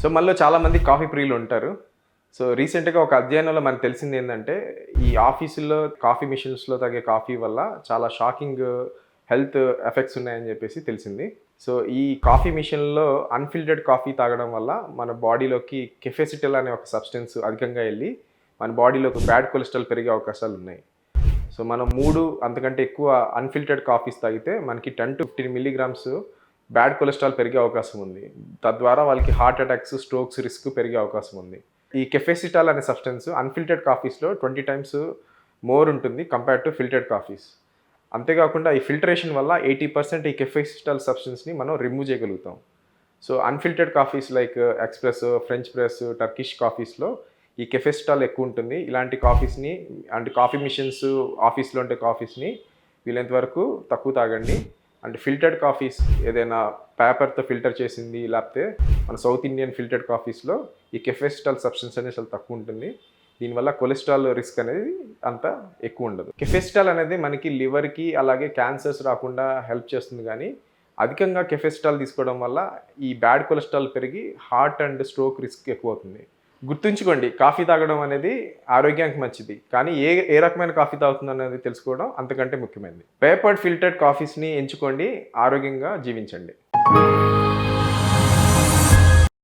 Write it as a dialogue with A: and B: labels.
A: So మనలో చాలామంది coffee ప్రియులు ఉంటారు. సో రీసెంట్గా ఒక అధ్యయనంలో మనకు తెలిసింది ఏంటంటే ఈ ఆఫీసుల్లో కాఫీ మిషన్స్లో తాగే కాఫీ వల్ల చాలా షాకింగ్ హెల్త్ ఎఫెక్ట్స్ ఉన్నాయని చెప్పేసి తెలిసింది. సో ఈ కాఫీ మిషన్లో అన్ఫిల్టర్డ్ కాఫీ తాగడం వల్ల మన బాడీలోకి కెఫెసిటల్ అనే ఒక సబ్స్టెన్స్ అధికంగా వెళ్ళి మన బాడీలోకి బ్యాడ్ కొలెస్ట్రాల్ పెరిగే అవకాశాలు ఉన్నాయి. సో మనం మూడు అంతకంటే ఎక్కువ అన్ఫిల్టర్డ్ కాఫీస్ తాగితే మనకి ten to fifteen milligrams bad cholesterol పెరిగే అవకాశం ఉంది. తద్వారా వాళ్ళకి హార్ట్ అటాక్స్ స్ట్రోక్స్ రిస్క్ పెరిగే అవకాశం ఉంది. ఈ కెఫెసిటాల్ అనే సబ్స్టెన్స్ అన్ఫిల్టెడ్ కాఫీస్లో ట్వంటీ టైమ్స్ మోర్ ఉంటుంది కంపేర్డ్ టు ఫిల్టర్డ్ కాఫీస్. అంతేకాకుండా ఈ ఫిల్టరేషన్ వల్ల ఎయిటీ పర్సెంట్ ఈ కెఫెసిటాల్ సబ్స్టెన్స్ని మనం రిమూవ్ చేయగలుగుతాం. So unfiltered coffees like express French press Turkish కాఫీస్లో ఈ కెఫెస్టాల్ ఎక్కువ ఉంటుంది. ఇలాంటి కాఫీస్ని అంటే కాఫీ మిషన్స్ ఆఫీస్లో ఉండే కాఫీస్ని వీలైనంత వరకు తక్కువ తాగండి. అంటే ఫిల్టర్డ్ కాఫీస్ ఏదైనా పేపర్తో ఫిల్టర్ చేసింది లేకపోతే మన సౌత్ ఇండియన్ ఫిల్టర్డ్ కాఫీస్లో ఈ కెఫెస్టాల్ సబ్స్టెన్స్ అనేది చాలా తక్కువ ఉంటుంది. దీనివల్ల కొలెస్ట్రాల్ రిస్క్ అనేది అంత ఎక్కువ ఉండదు. కెఫెస్టాల్ అనేది మనకి లివర్కి అలాగే క్యాన్సర్స్ రాకుండా హెల్ప్ చేస్తుంది కానీ అధికంగా కెఫెస్టాల్ తీసుకోవడం వల్ల ఈ బ్యాడ్ కొలెస్ట్రాల్ పెరిగి హార్ట్ అండ్ స్ట్రోక్ రిస్క్ ఎక్కువ అవుతుంది. గుర్తుంచుకోండి కాఫీ తాగడం అనేది ఆరోగ్యానికి మంచిది. కానీ ఏ ఏ రకమైన కాఫీ తాగుతుంది అనేది తెలుసుకోవడం అంతకంటే ముఖ్యమైనది. పేపర్డ్ ఫిల్టర్డ్ కాఫీస్ని ఎంచుకోండి ఆరోగ్యంగా జీవించండి.